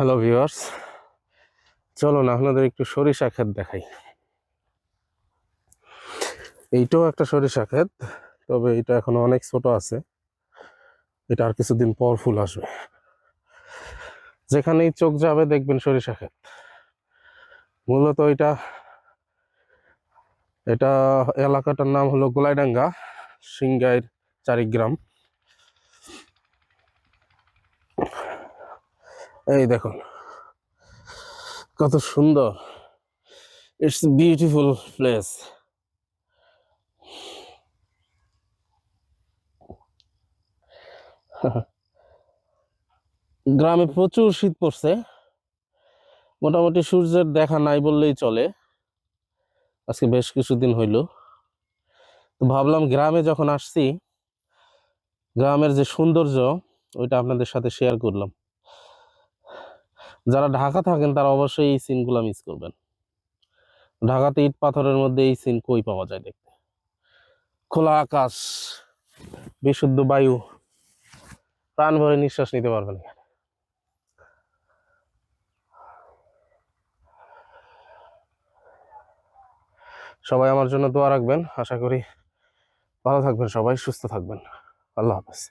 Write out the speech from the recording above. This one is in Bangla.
হ্যালো ভিউয়ার্স চলুন আপনাদের একটু সরিষা ক্ষেত দেখাই। এইটাও একটা সরিষা ক্ষেত, তবে এটা এখনও অনেক ছোট আছে। এটা আর কিছুদিন পর ফুল আসবে। যেখানেই চোখ যাবে দেখবেন সরিষা ক্ষেত। মূলত এটা এটা এলাকাটার নাম হলো গোলাইডাঙ্গা, সিংগাইর চারিগ্রাম। এই দেখুন, কত সুন্দর। ইটস বিউটিফুল প্লেস গ্রামে প্রচুর শীত পড়ছে। মোটামুটি সূর্যের দেখা নাই বললেই চলে। আজকে বেশ কিছুদিন হইল। তো ভাবলাম গ্রামে যখন আসছি, গ্রামের যে সৌন্দর্য, ওইটা আপনাদের সাথে শেয়ার করলাম। যারা ঢাকা থাকেন, তারা অবশ্যই এই সিনগুলো মিস করবেন। ঢাকাতে ইট পাথরের মধ্যে এই সিন কই পাওয়া যায় দেখতে? খোলা আকাশ, বিশুদ্ধ বায়ু, প্রাণ ভরে নিঃশ্বাস নিতে পারবেন সবাই আমার জন্য দোয়া রাখবেন। আশা করি ভালো থাকবেন সবাই, সুস্থ থাকবেন। আল্লাহ হাফেজ।